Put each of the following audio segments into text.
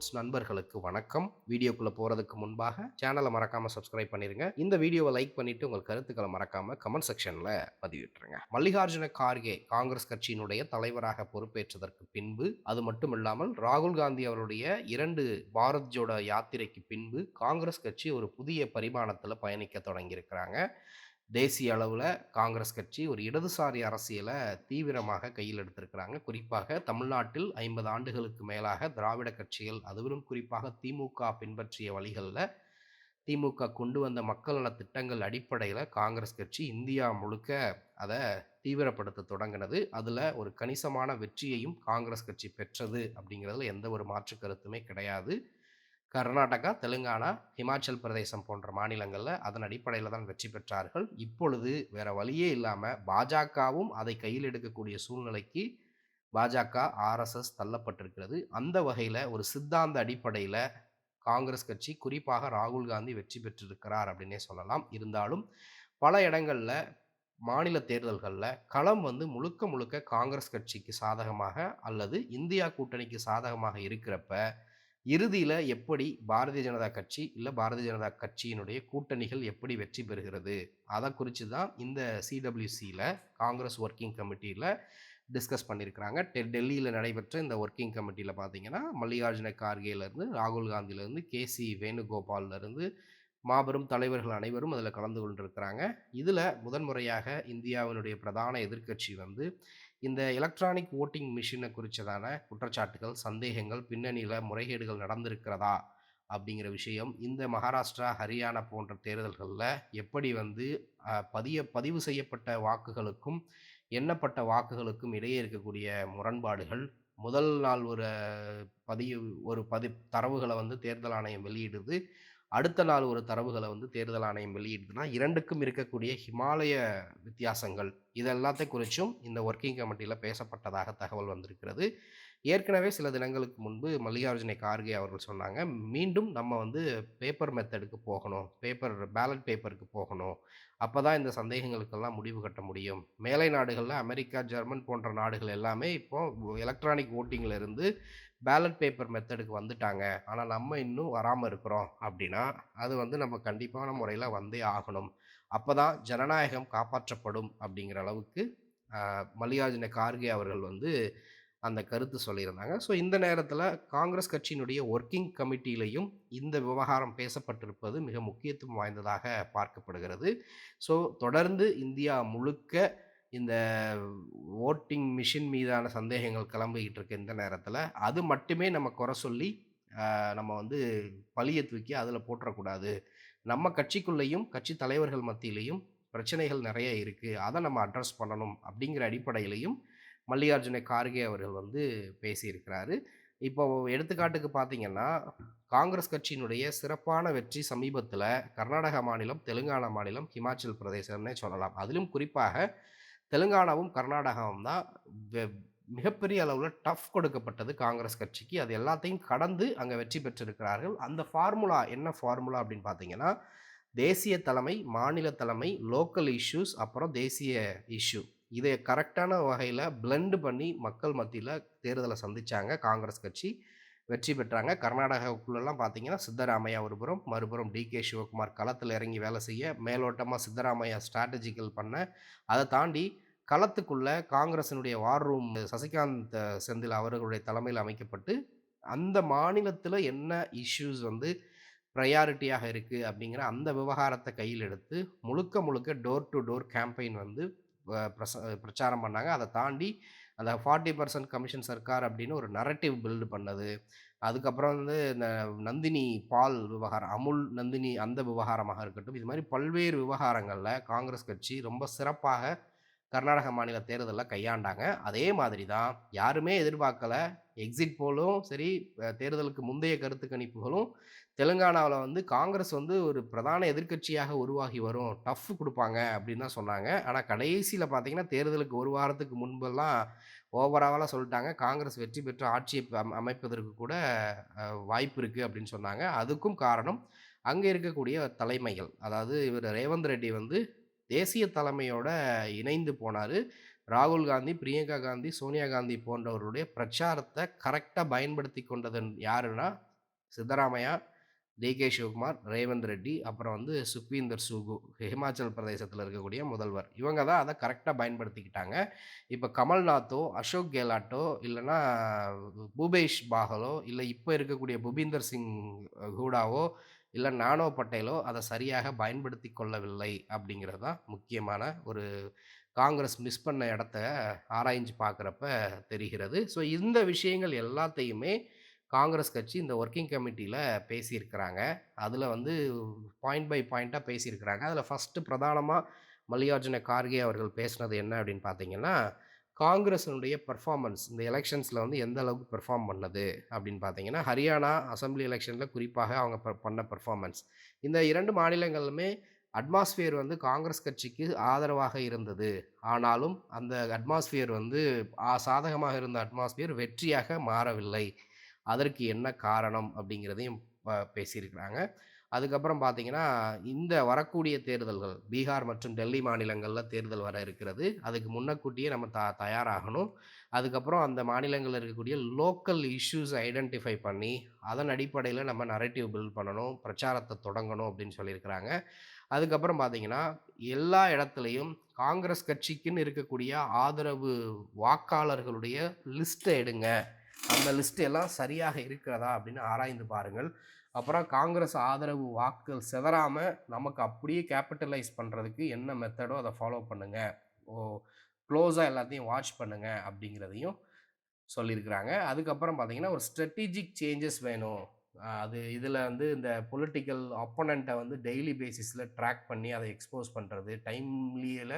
Sports நண்பர்களுக்கு வணக்கம். வீடியோக்குள்ள போறதுக்கு முன்பாக சேனலை மறக்காம சப்ஸ்கிரைப் பண்ணிருங்க. இந்த வீடியோவை லைக் பண்ணிட்டு உங்கள் கருத்துக்களை மறக்காம கமெண்ட் செக்ஷன்ல பதிவிட்டுருங்க. மல்லிகார்ஜுன கார்கே காங்கிரஸ் கட்சியினுடைய தலைவராக பொறுப்பேற்றதற்கு பின்பு அது மட்டும் இல்லாமல் ராகுல் காந்தி அவருடைய இரண்டு பாரத் ஜோடோ யாத்திரைக்கு பின்பு காங்கிரஸ் கட்சி ஒரு புதிய பரிமாணத்தில் பயணிக்க தொடங்கியிருக்கிறாங்க. தேசிய அளவில் காங்கிரஸ் கட்சி ஒரு இடதுசாரி அரசியலை தீவிரமாக கையில் எடுத்திருக்கிறாங்க. குறிப்பாக தமிழ்நாட்டில் ஐம்பது ஆண்டுகளுக்கு மேலாக திராவிட கட்சிகள் அதுவிலும் குறிப்பாக திமுக பின்பற்றிய வழிகளில் திமுக கொண்டு வந்த மக்கள் நல திட்டங்கள் அடிப்படையில் காங்கிரஸ் கட்சி இந்தியா முழுக்க அதை தீவிரப்படுத்த தொடங்கினது. அதில் ஒரு கணிசமான வெற்றியையும் காங்கிரஸ் கட்சி பெற்றது அப்படிங்கிறதுல எந்த ஒரு மாற்று கருத்துமே கிடையாது. கர்நாடகா தெலுங்கானா ஹிமாச்சல் பிரதேசம் போன்ற மாநிலங்களில் அதன் அடிப்படையில் தான் வெற்றி பெற்றார்கள். இப்பொழுது வேற வழியே இல்லாமல் பாஜகவும் அதை கையில் எடுக்கக்கூடிய சூழ்நிலைக்கு பாஜக ஆர்எஸ்எஸ் தள்ளப்பட்டிருக்கிறது. அந்த வகையில் ஒரு சித்தாந்த அடிப்படையில் காங்கிரஸ் கட்சி குறிப்பாக ராகுல் காந்தி வெற்றி பெற்றிருக்கிறார் அப்படின்னே சொல்லலாம். இருந்தாலும் பல இடங்களில் மாநில தேர்தல்களில் களம் வந்து முழுக்க முழுக்க காங்கிரஸ் கட்சிக்கு சாதகமாக அல்லது இந்தியா கூட்டணிக்கு சாதகமாக இருக்கிறப்ப இறுதியில் எப்படி பாரதிய ஜனதா கட்சி இல்லை பாரதிய ஜனதா கட்சியினுடைய கூட்டணிகள் எப்படி வெற்றி பெறுகிறது? அதை குறித்து தான் இந்த சிடபிள்யூசியில் காங்கிரஸ் ஒர்க்கிங் கமிட்டியில் டிஸ்கஸ் பண்ணியிருக்கிறாங்க டெ டெல்லியில் நடைபெற்ற இந்த ஒர்க்கிங் கமிட்டியில் பார்த்தீங்கன்னா மல்லிகார்ஜுன கார்கேலேருந்து ராகுல் காந்தியிலேருந்து கே. சி. வேணுகோபால்லேருந்து மாபெரும் தலைவர்கள் அனைவரும் அதில் கலந்து கொண்டிருக்கிறாங்க. இதில் முதன்முறையாக இந்தியாவினுடைய பிரதான எதிர்க்கட்சி வந்து இந்த எலக்ட்ரானிக் ஓட்டிங் மிஷினை குறித்ததான குற்றச்சாட்டுகள் சந்தேகங்கள் பின்னணியில் முறைகேடுகள் நடந்திருக்கிறதா அப்படிங்கிற விஷயம் இந்த மகாராஷ்டிரா ஹரியானா போன்ற தேர்தல்களில் எப்படி வந்து பதிய பதிவு செய்யப்பட்ட வாக்குகளுக்கும் எண்ணப்பட்ட வாக்குகளுக்கும் இடையே இருக்கக்கூடிய முரண்பாடுகள் முதல் நாள் ஒரு பதிவு ஒரு பதி தரவுகளை வந்து தேர்தல் ஆணையம் வெளியிடுது. அடுத்த நாள் ஒரு தரவுகளை வந்து தேர்தல் ஆணையம் வெளியிடுதுன்னா இரண்டுக்கும் இருக்கக்கூடிய ஹிமாலய வித்தியாசங்கள் இதெல்லாத்தை குறித்தும் இந்த ஒர்க்கிங் கமிட்டியில் பேசப்பட்டதாக தகவல் வந்திருக்கிறது. ஏற்கனவே சில தினங்களுக்கு முன்பு மல்லிகார்ஜுனை கார்கே அவர்கள் சொன்னாங்க மீண்டும் நம்ம வந்து பேப்பர் மெத்தடுக்கு போகணும் பேப்பர் பேலட் பேப்பருக்கு போகணும். அப்போ தான் இந்த சந்தேகங்களுக்கெல்லாம் முடிவு கட்ட முடியும். மேலை நாடுகளில் அமெரிக்கா ஜெர்மன் போன்ற நாடுகள் எல்லாமே இப்போது எலக்ட்ரானிக் ஓட்டிங்கில் இருந்து பேலட் பேப்பர் மெத்தடுக்கு வந்துட்டாங்க. ஆனால் நம்ம இன்னும் வராமல் இருக்கிறோம் அப்படின்னா அது வந்து நம்ம கண்டிப்பான முறையில் வந்தே ஆகணும். அப்போ தான் ஜனநாயகம் காப்பாற்றப்படும் அப்படிங்கிற அளவுக்கு மல்லிகார்ஜுன கார்கே அவர்கள் வந்து அந்த கருத்து சொல்லியிருந்தாங்க. ஸோ இந்த நேரத்தில் காங்கிரஸ் கட்சியினுடைய ஒர்க்கிங் கமிட்டியிலையும் இந்த விவகாரம் பேசப்பட்டிருப்பது மிக முக்கியத்துவம் வாய்ந்ததாக பார்க்கப்படுகிறது. ஸோ தொடர்ந்து இந்தியா முழுக்க இந்த ஓட்டிங் மிஷின் மீதான சந்தேகங்கள் கிளம்பிக்கிட்டு இருக்க இந்த நேரத்தில். அது மட்டுமே நம்ம குறை சொல்லி நம்ம வந்து பழியை தூக்கி அதில் போட்டுறக்கூடாது நம்ம கட்சிக்குள்ளேயும் கட்சி தலைவர்கள் மத்தியிலையும் பிரச்சனைகள் நிறைய இருக்குது அதை நம்ம அட்ரஸ் பண்ணணும் அப்படிங்கிற அடிப்படையிலையும் மல்லிகார்ஜுன கார்கே அவர்கள் வந்து பேசியிருக்கிறாரு. இப்போ எடுத்துக்காட்டுக்கு பார்த்தீங்கன்னா காங்கிரஸ் கட்சியினுடைய சிறப்பான வெற்றி சமீபத்தில் கர்நாடக மாநிலம் தெலுங்கானா மாநிலம் ஹிமாச்சல் பிரதேசம்னே சொல்லலாம். அதிலும் குறிப்பாக தெலுங்கானாவும் கர்நாடகாவும் தான் மிகப்பெரிய அளவில் டஃப் கொடுக்கப்பட்டது காங்கிரஸ் கட்சிக்கு. அது எல்லாத்தையும் கடந்து அங்கே வெற்றி பெற்றிருக்கிறார்கள். அந்த ஃபார்முலா என்ன ஃபார்முலா அப்படின்னு பார்த்தீங்கன்னா தேசிய தலைமை மாநில தலைமை லோக்கல் இஷ்யூஸ் அப்புறம் தேசிய இஷ்யூ. இதை கரெக்டான வகையில் பிளெண்டு பண்ணி மக்கள் மத்தியில் தேர்தலை சந்தித்தாங்க காங்கிரஸ் கட்சி. வெற்றி பெற்றாங்க. கர்நாடகாவுக்குள்ளெல்லாம் பார்த்தீங்கன்னா சித்தராமையா ஒருபுறம் மறுபுறம் டி கே சிவகுமார் களத்தில் இறங்கி வேலை செய்ய மேலோட்டமாக சித்தராமையா ஸ்ட்ராட்டஜிக்கல் பண்ண அதை தாண்டி களத்துக்குள்ள காங்கிரஸினுடைய வார் ரூம் சசிகாந்த் செந்தில் அவர்களுடைய தலைமையில் அமைக்கப்பட்டு அந்த மாநிலத்தில் என்ன இஷ்யூஸ் வந்து ப்ரையாரிட்டியாக இருக்குது அப்படிங்கிற அந்த விவகாரத்தை கையில் எடுத்து முழுக்க முழுக்க டோர் டு டோர் கேம்பெயின் வந்து பிரச பிரச்சாரம் பண்ணாங்க. அதை தாண்டி அந்த ஃபார்ட்டி பர்சன்ட் கமிஷன் சர்க்கார் அப்படின்னு ஒரு நரட்டிவ் பில்டு பண்ணது. அதுக்கப்புறம் வந்து இந்த நந்தினி பால் விவகாரம் அமுல் நந்தினி அந்த விவகாரமாக இருக்கட்டும் இது மாதிரி பல்வேறு விவகாரங்களில் காங்கிரஸ் கட்சி ரொம்ப சிறப்பாக கர்நாடக மாநில தேர்தலில் கையாண்டாங்க. அதே மாதிரி தான் யாருமே எதிர்பார்க்கல எக்ஸிட் போலும் சரி தேர்தலுக்கு முந்தைய கருத்து கணிப்புகளும் தெலுங்கானாவில் வந்து காங்கிரஸ் வந்து ஒரு பிரதான எதிர்கட்சியாக உருவாகி வரும் டஃப் கொடுப்பாங்க அப்படின்னு தான் சொன்னாங்க. ஆனால் கடைசியில் பார்த்தீங்கன்னா தேர்தலுக்கு ஒரு வாரத்துக்கு முன்பெல்லாம் ஓவராலாக சொல்லிட்டாங்க. காங்கிரஸ் வெற்றி பெற்று ஆட்சியை அமைப்பதற்கு கூட வாய்ப்பு இருக்குது அப்படின்னு சொன்னாங்க. அதுக்கும் காரணம் அங்கே இருக்கக்கூடிய தலைமைகள். அதாவது இவர் ரேவந்த் ரெட்டி வந்து தேசிய தலைமையோட இணைந்து போனார். ராகுல் காந்தி பிரியங்கா காந்தி சோனியா காந்தி போன்றவருடைய பிரச்சாரத்தை கரெக்டாக பயன்படுத்தி கொண்டது யாருன்னா சித்தராமையா டிகே சிவகுமார் ரேவந்த் ரெட்டி அப்புறம் வந்து சுக்வீந்தர் சுகு ஹிமாச்சல் பிரதேசத்தில் இருக்கக்கூடிய முதல்வர். இவங்க தான் அதை கரெக்டாக பயன்படுத்திக்கிட்டாங்க. இப்போ கமல்நாத்தோ அசோக் கெலாட்டோ இல்லைன்னா பூபேஷ் பாகலோ இல்லை இப்போ இருக்கக்கூடிய புபீந்தர் சிங் ஹூடாவோ இல்லை நானோ பட்டேலோ அதை சரியாக பயன்படுத்தி கொள்ளவில்லை அப்படிங்கிறது தான் முக்கியமான ஒரு காங்கிரஸ் மிஸ் பண்ண இடத்த ஆராய்ஞ்சு பார்க்குறப்ப தெரிகிறது. ஸோ இந்த விஷயங்கள் எல்லாத்தையுமே காங்கிரஸ் கட்சி இந்த ஒர்க்கிங் கமிட்டியில் பேசியிருக்கிறாங்க. அதில் வந்து பாயிண்ட் பை பாயிண்ட்டாக பேசியிருக்கிறாங்க. அதில் ஃபஸ்ட்டு பிரதானமாக மல்லிகார்ஜுன கார்கே அவர்கள் பேசுனது என்ன அப்படின்னு பார்த்தீங்கன்னா காங்கிரஸினுடைய பர்ஃபார்மன்ஸ் இந்த எலெக்ஷன்ஸில் வந்து எந்த அளவுக்கு பெர்ஃபார்ம் பண்ணது அப்படின்னு பார்த்தீங்கன்னா ஹரியானா அசம்பிளி எலெக்ஷனில் குறிப்பாக அவங்க பண்ண பெர்ஃபார்மன்ஸ் இந்த இரண்டு மாநிலங்களுமே அட்மாஸ்ஃபியர் வந்து காங்கிரஸ் கட்சிக்கு ஆதரவாக இருந்தது. ஆனாலும் அந்த அட்மாஸ்ஃபியர் வந்து சாதகமாக இருந்த அட்மாஸ்பியர் வெற்றியாக மாறவில்லை. அதற்கு என்ன காரணம் அப்படிங்கிறதையும் பேசியிருக்கிறாங்க. அதுக்கப்புறம் பார்த்தீங்கன்னா இந்த வரக்கூடிய தேர்தல்கள் பீகார் மற்றும் டெல்லி மாநிலங்களில் தேர்தல் வர இருக்கிறது. அதுக்கு முன்னக்கூட்டியே நம்ம த தயாராகணும். அதுக்கப்புறம் அந்த மாநிலங்களில் இருக்கக்கூடிய லோக்கல் இஷ்யூஸ் ஐடென்டிஃபை பண்ணி அதன் அடிப்படையில் நம்ம நரேட்டிவ் பில்ட் பண்ணணும் பிரச்சாரத்தை தொடங்கணும் அப்படின்னு சொல்லியிருக்கிறாங்க. அதுக்கப்புறம் பார்த்தீங்கன்னா எல்லா இடத்துலையும் காங்கிரஸ் கட்சிக்குன்னு இருக்கக்கூடிய ஆதரவு வாக்காளர்களுடைய லிஸ்ட்டை எடுங்க. அந்த லிஸ்ட் எல்லாம் சரியாக இருக்கிறதா அப்படின்னு ஆராய்ந்து பாருங்கள். அப்புறம் காங்கிரஸ் ஆதரவு வாக்குகள் செதறாமல் நமக்கு அப்படியே கேபிட்டலைஸ் பண்ணுறதுக்கு என்ன மெத்தடோ அதை ஃபாலோ பண்ணுங்கள் ஓ க்ளோஸாக எல்லாத்தையும் வாட்ச் பண்ணுங்கள் அப்படிங்கிறதையும் சொல்லியிருக்கிறாங்க. அதுக்கப்புறம் பார்த்தீங்கன்னா ஒரு ஸ்ட்ரெட்டிஜிக் சேஞ்சஸ் வேணும். அது இதில் வந்து இந்த பொலிட்டிக்கல் அப்போனண்ட்டை வந்து டெய்லி பேசிஸில் ட்ராக் பண்ணி அதை எக்ஸ்போஸ் பண்ணுறது டைம்லியில்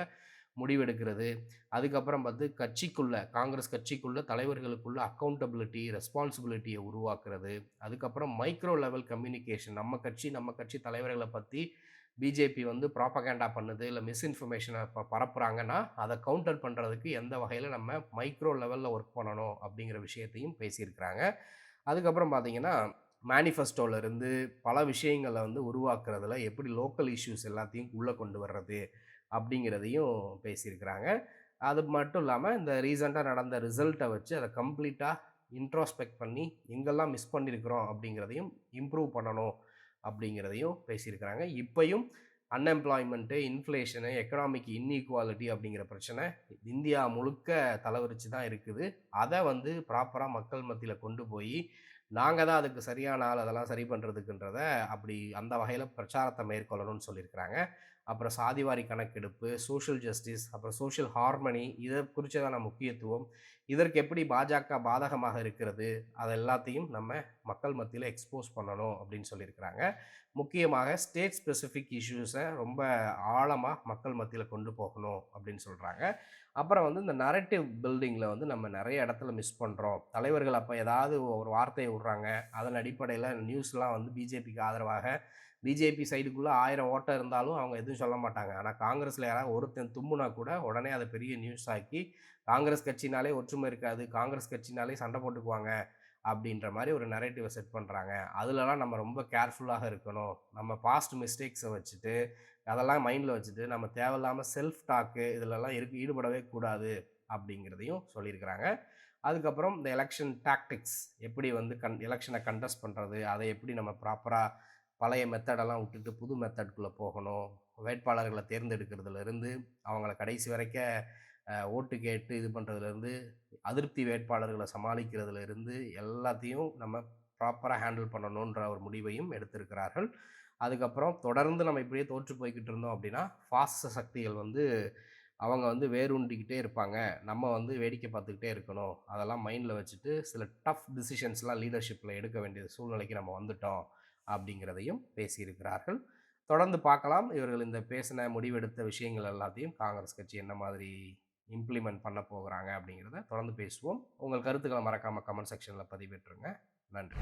முடிவெடுக்கிறது. அதுக்கப்புறம் பார்த்து கட்சிக்குள்ளே காங்கிரஸ் கட்சிக்குள்ளே தலைவர்களுக்குள்ள அக்கௌண்டபிலிட்டி ரெஸ்பான்சிபிலிட்டியை உருவாக்குறது. அதுக்கப்புறம் மைக்ரோ லெவல் கம்யூனிகேஷன் நம்ம கட்சி நம்ம கட்சி தலைவர்களை பற்றி பிஜேபி வந்து ப்ராப்பகேண்டா பண்ணுது இல்லை மிஸ்இன்ஃபர்மேஷனை இப்போ பரப்புகிறாங்கன்னா அதை கவுண்டர் பண்ணுறதுக்கு எந்த வகையில் நம்ம மைக்ரோ லெவலில் ஒர்க் பண்ணணும் அப்படிங்கிற விஷயத்தையும் பேசியிருக்கிறாங்க. அதுக்கப்புறம் பார்த்தீங்கன்னா மேனிஃபெஸ்டோலேருந்து பல விஷயங்களை வந்து உருவாக்குறதுல எப்படி லோக்கல் இஷ்யூஸ் எல்லாத்தையும் உள்ளே கொண்டு வர்றது அப்படிங்கிறதையும் பேசியிருக்கிறாங்க. அது மட்டும் இல்லாமல் இந்த ரீசெண்டாக நடந்த ரிசல்ட்டை வச்சு அதை கம்ப்ளீட்டாக இன்ட்ரோஸ்பெக்ட் பண்ணி எங்கெல்லாம் மிஸ் பண்ணியிருக்கிறோம் அப்படிங்கிறதையும் இம்ப்ரூவ் பண்ணணும் அப்படிங்கிறதையும் பேசியிருக்கிறாங்க. இப்பையும் அன்எம்ப்ளாய்மெண்ட்டு இன்ஃப்ளேஷனு எக்கனாமிக் இன்இக்வாலிட்டி அப்படிங்கிற பிரச்சனை இந்தியா முழுக்க தலைவரிச்சு தான் இருக்குது. அதை வந்து ப்ராப்பராக மக்கள் மத்தியில் கொண்டு போய் நாங்கள் தான் அதுக்கு சரியான ஆள் அதெல்லாம் சரி பண்ணுறதுக்குன்றத அப்படி அந்த வகையில் பிரச்சாரத்தை மேற்கொள்ளணும்னு சொல்லியிருக்கிறாங்க. அப்புறம் சாதிவாரி கணக்கெடுப்பு சோஷியல் ஜஸ்டிஸ் அப்புறம் சோஷியல் ஹார்மனி இதை குறித்ததான முக்கியத்துவம். இதற்கு எப்படி பாஜக பாதகமாக இருக்கிறது? அது எல்லாத்தையும் நம்ம மக்கள் மத்தியில் எக்ஸ்போஸ் பண்ணணும் அப்படின்னு சொல்லியிருக்கிறாங்க. முக்கியமாக ஸ்டேட் ஸ்பெசிஃபிக் இஷ்யூஸை ரொம்ப ஆழமாக மக்கள் மத்தியில் கொண்டு போகணும் அப்படின்னு சொல்கிறாங்க அப்புறம் வந்து இந்த நரேட்டிவ் பில்டிங்கில் வந்து நம்ம நிறைய இடத்துல மிஸ் பண்ணுறோம் தலைவர்கள் அப்போ ஏதாவது ஒரு வார்த்தையை விட்றாங்க. அதன் அடிப்படையில் நியூஸ்லாம் வந்து பிஜேபிக்கு ஆதரவாக பிஜேபி சைடுக்குள்ளே ஆயிரம் ஓட்டம் இருந்தாலும் அவங்க எதுவும் சொல்ல மாட்டாங்க. ஆனால் காங்கிரஸில் யாராவது ஒருத்தன் தும்முனா கூட உடனே அதை பெரிய நியூஸ் ஆக்கி காங்கிரஸ் கட்சினாலே ஒற்றுமை இருக்காது காங்கிரஸ் கட்சினாலே சண்டை போட்டுக்குவாங்க அப்படின்ற மாதிரி ஒரு நரேட்டிவை செட் பண்ணுறாங்க அதிலலாம் நம்ம ரொம்ப கேர்ஃபுல்லாக இருக்கணும். நம்ம பாஸ்ட் மிஸ்டேக்ஸை வச்சுட்டு அதெல்லாம் மைண்டில் வச்சுட்டு நம்ம தேவையில்லாமல் செல்ஃப் டாக்கு இதிலெல்லாம் இருக்கு ஈடுபடவே கூடாது அப்படிங்கிறதையும் சொல்லியிருக்கிறாங்க. அதுக்கப்புறம் இந்த எலெக்ஷன் டாக்டிக்ஸ் எப்படி வந்து கன் எலெக்ஷனை கண்டஸ்ட் பண்ணுறது அதை எப்படி நம்ம ப்ராப்பராக பழைய மெத்தடெல்லாம் விட்டுட்டு புது மெத்தட்குள்ளே போகணும். வேட்பாளர்களை தேர்ந்தெடுக்கிறதுலேருந்து அவங்கள கடைசி வரைக்கும் ஓட்டு கேட்டு இது பண்ணுறதுலேருந்து அதிருப்தி வேட்பாளர்களை சமாளிக்கிறதுலேருந்து எல்லாத்தையும் நம்ம ப்ராப்பராக ஹேண்டில் பண்ணணுன்ற ஒரு முடிவையும் எடுத்திருக்கிறார்கள். அதுக்கப்புறம் தொடர்ந்து நம்ம இப்படியே தோற்று போய்கிட்டு இருந்தோம் அப்படின்னா ஃபாஸ்ட சக்திகள் வந்து அவங்க வந்து வேரூண்டிக்கிட்டே இருப்பாங்க. நம்ம வந்து வேடிக்கை பார்த்துக்கிட்டே இருக்கணும். அதெல்லாம் மைண்டில் வச்சுட்டு சில டஃப் டிசிஷன்ஸ்லாம் லீடர்ஷிப்பில் எடுக்க வேண்டிய சூழ்நிலைக்கு நம்ம வந்துட்டோம். அப்படிங்கிறதையும் பேசியிருக்கிறார்கள். தொடர்ந்து பார்க்கலாம். இவர்கள் இந்த பேசின முடிவெடுத்த விஷயங்கள் எல்லாத்தையும் காங்கிரஸ் கட்சி என்ன மாதிரி இம்ப்ளிமெண்ட் பண்ண போகிறாங்க அப்படிங்கிறத தொடர்ந்து பேசுவோம். உங்கள் கருத்துக்களை மறக்காமல் கமெண்ட் செக்ஷனில் பதிவேற்றுங்க நன்றி.